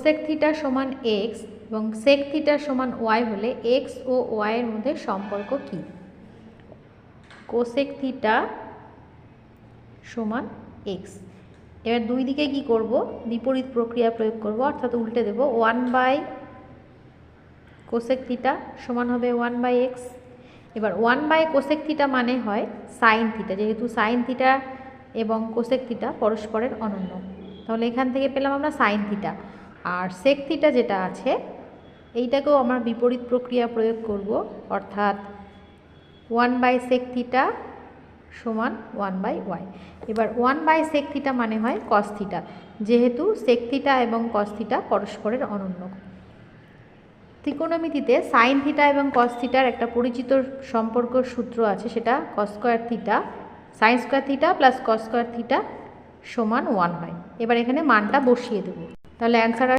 Cosec theta সমান X এবং sec theta সমান ওয়াই হলে এক্স ও ওয়াইয়ের মধ্যে সম্পর্ক কী? কোসেক থিটা সমান এক্স এবার দুই দিকে কি করব? বিপরীত প্রক্রিয়া প্রয়োগ করব, অর্থাৎ উল্টে দেব ওয়ান বাই কোসেক থিটা সমান হবে ওয়ান বাই এক্স এবার ওয়ান বাই কোসেক থিটা মানে হয় সাইন থিটা যেহেতু সাইন থিটা এবং কোসেক থিটা পরস্পরের অনন্য। তাহলে এখান থেকে পেলাম আমরা সাইন থিটা আর সেক থিটা যেটা আছে, এইটাকেও আমরা বিপরীত প্রক্রিয়া প্রয়োগ করব, অর্থাৎ ওয়ান বাই সেক থিটা সমান ওয়ান বাই ওয়াই এবার ওয়ান বাই সেক থিটা মানে হয় কস থিটা যেহেতু সেক থিটা এবং কস থিটা পরস্পরের অনন্য। ত্রিকোণমিতিতে সাইন থিটা এবং কস থিটার একটা পরিচিত সম্পর্ক সূত্র আছে, সেটা cos square theta sine square theta plus cos square theta সমান ওয়ান হয় এবার এখানে মানটা বসিয়ে দেবো। তাহলে অ্যান্সার